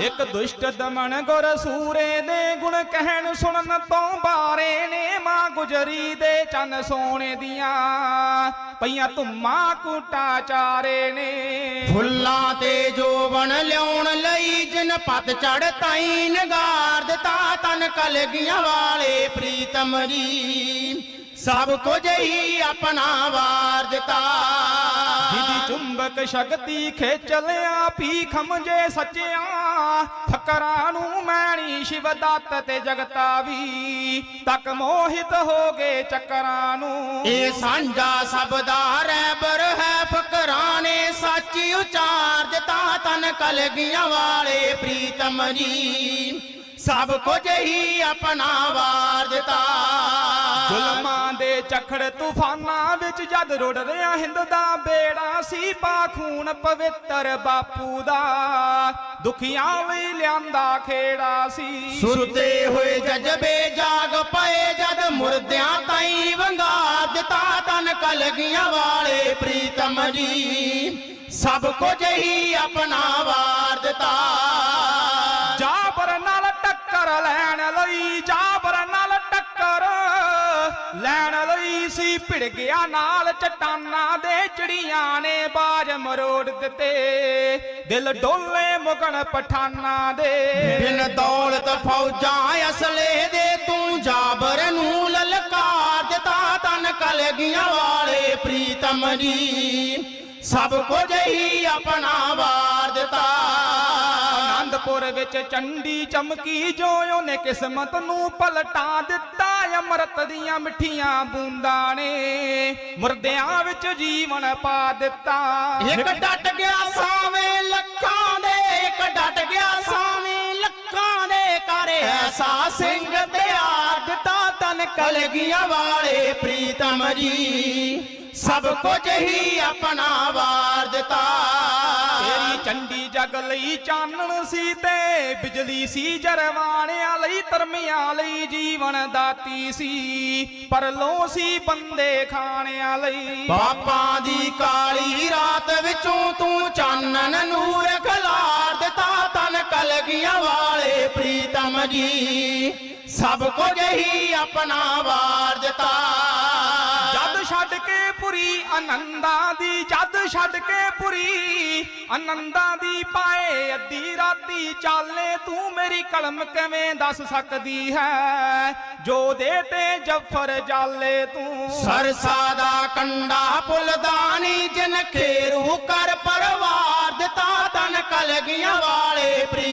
ਇੱਕ ਦੁਸ਼ਟ ਦਮਨ ਗੁਰ ਸੂਰੇ ਦੇ ਗੁਣ ਕਹਿਣ ਸੁਣਨ ਤੋਂ ਬਾਰੇ ਨੇ ਮਾਂ ਗੁਜਰੀ ਦੇ ਚੰਨ ਸੋਨੇ ਦੀਆਂ। ਪਈਆਂ ਧੁੰਮਾ ਕੂਟਾ ਚਾਰੇ ਨੇ। ਫੁੱਲਾਂ ਤੇ ਜੋਬਨ ਲਿਆਉਣ ਲਈ ਜਿਨ ਪਤ ਚੜ ਤਾਈ ਨਗਾਰ ਦਿੱਤਾ ਤਨ ਕਲਗੀਆਂ ਵਾਲੇ ਪ੍ਰੀਤਮ ਜੀ। ਸਭ ਕੁਝ ਹੀ ਆਪਣਾ ਵਾਰ ਦਿੱਤਾ। ਜਿਹਦੀ ਚੁੰਬਕ ਸ਼ਕਤੀ ਖਿੱਚ ਲਿਆ ਪੀ ਖਮਜੇ ਸੱਚਿਆ ਫਕਰਾਂ ਨੂੰ ਮੈਣੀ ਸ਼ਿਵ ਦੱਤ ਤੇ ਜਗਤਾ ਵੀ ਤੱਕ ਮੋਹਿਤ ਹੋ ਗਏ ਚੱਕਰਾਂ ਨੂੰ। ਇਹ ਸਾਂਝਾ ਸਭ ਦਾ ਰਹਿਬਰ ਹੈ ਫਕਰਾਂ ਨੇ ਸੱਚੀ ਉਚਾਰ ਦਿੱਤਾ। ਤਨ ਕਲਗੀਆਂ ਵਾਲੇ ਪ੍ਰੀਤਮ ਜੀ ਸਭ ਕੁਝ ਹੀ ਆਪਣਾ ਵਾਰ ਦਿੱਤਾ। ਚਖੜ ਤੂਫਾਨਾਂ ਵਿੱਚ ਜਦ ਰੁੜ ਰਿਹਾ ਹਿੰਦ ਦਾ ਬੇੜਾ ਸੀ ਪਾਖੂਨ ਪਵਿੱਤਰ ਬਾਪੂ ਦਾ। ਦੁਖੀਆਂ ਲਈ ਲਿਆਂਦਾ ਖੇੜਾ ਸੀ। ਸੁਰਤੇ ਹੋਏ ਜਜਬੇ ਜਾਗ ਪਏ ਜਦ ਮੁਰਦਿਆਂ ਤਾਈ ਵੰਗਾ ਦਿੱਤਾ ਤਨ ਕਲਗੀਆਂ ਵਾਲੇ ਪ੍ਰੀਤਮ ਜੀ। ਸਭ ਕੁਝ ਹੀ ਆਪਣਾ ਵਾਰ ਦਿੱਤਾ। ਜਾਬਰ ਨਾਲ ਟੱਕਰ ਲੈਣ ਲਈ ਜਾਬਰ ਲਈ ਸੀ ਭਿੜ ਗਿਆ ਨਾਲ ਚਟਾਨਾਂ ਦੇ ਚਿੜੀਆਂ ਨੇ ਬਾਜ ਮਰੋੜ ਦਿੱਤੇ। ਦਿਲ ਡੋਲੇ ਮੁਗਣ ਪਠਾਨਾਂ ਦੇ। ਬਿਨ ਦੌਲਤ ਫੌਜਾਂ ਅਸਲੇ ਦੇ ਤੂੰ ਜਾਬਰ ਨੂੰ ਲਲਕਾਰ ਦਿੱਤਾ ਤਨ ਕਲਗੀਆਂ ਵਾਲੇ ਪ੍ਰੀਤਮ ਜੀ। ਸਭ ਕੁਝ ਹੀ ਆਪਣਾ ਵਾਰ ਦਿੱਤਾ। ਆਨੰਦਪੁਰ ਵਿੱਚ ਚੰਡੀ ਚਮਕੀ ਜੋ ਉਹਨੇ ਕਿਸਮਤ ਨੂੰ ਪਲਟਾ ਦਿੱਤਾ। ਅੰਮ੍ਰਿਤ ਦੀਆਂ ਮਿੱਠੀਆਂ ਬੂੰਦਾਂ ਨੇ। ਮੁਰਦਿਆਂ ਵਿੱਚ ਜੀਵਨ ਪਾ ਦਿੱਤਾ। ਇੱਕ ਡਟ ਗਿਆ ਸਾਵੇਂ ਲੱਖਾਂ ਦੇ, ਇੱਕ ਡਟ ਗਿਆ ਸਾਵੇਂ ਲੱਖਾਂ ਦੇ ਕਰ ਐਸਾ ਸਿੰਘ ਤਿਆਰ ਤਨ ਕਲਗੀਆਂ ਵਾਲੇ ਪ੍ਰੀਤਮ ਜੀ ਸਭ ਕੁਝ ਹੀ ਆਪਣਾ ਵਾਰ ਦਿੱਤਾ। ਤੇਰੀ ਚੰਡੀ ਜਗ ਲਈ ਚਾਨਣ ਸੀ ਤੇ ਬਿਜਲੀ ਸੀ ਜਰਵਾਣਿਆਂ ਲਈ ਧਰਮਿਆਂ ਲਈ ਜੀਵਨ ਦਾਤੀ ਸੀ ਪਰ ਲੋ ਸੀ ਬੰਦੇ ਖਾਣਿਆਂ ਲਈ। ਪਾਪਾਂ ਦੀ ਕਾਲੀ ਰਾਤ ਵਿੱਚੋਂ ਤੂੰ ਚਾਨਣ ਨੂਰ ਖਲਾਰ ਦਿੱਤਾ। ਤਨ ਕਲਗੀਆਂ ਵਾਲੇ ਪ੍ਰੀਤਮ ਜੀ ਸਭ ਕੁਝ ਹੀ ਆਪਣਾ ਵਾਰ ਦਿੱਤਾ। ਜਦ ਛੱਡ ਕੇ ਪੁਰੀ ਆਨੰਦਾਂ ਦੀ ਜਦ ਛੱਡ ਕੇ ਪੁਰੀ ਆਨੰਦਾਂ ਦੀ ਪਾਏ ਅੱਧੀ ਰਾਤੀ ਚਾਲੇ ਤੂੰ ਮੇਰੀ ਕਲਮ ਕਿਵੇਂ ਦੱਸ ਸਕਦੀ ਹੈ? ਜੋ ਦੇ ਤੇ ਜਫਰ ਜਾਲੇ ਤੂੰ। ਸਰਸਾ ਦਾ ਕੰਡਾ ਪੁਲਦਾਨੀ ਜਿਨ ਖੇਰੂ ਕਰ ਪਰਵਾਰ ਦਿੱਤਾ ਤਨ ਕਲਗੀਆਂ ਵਾਲੇ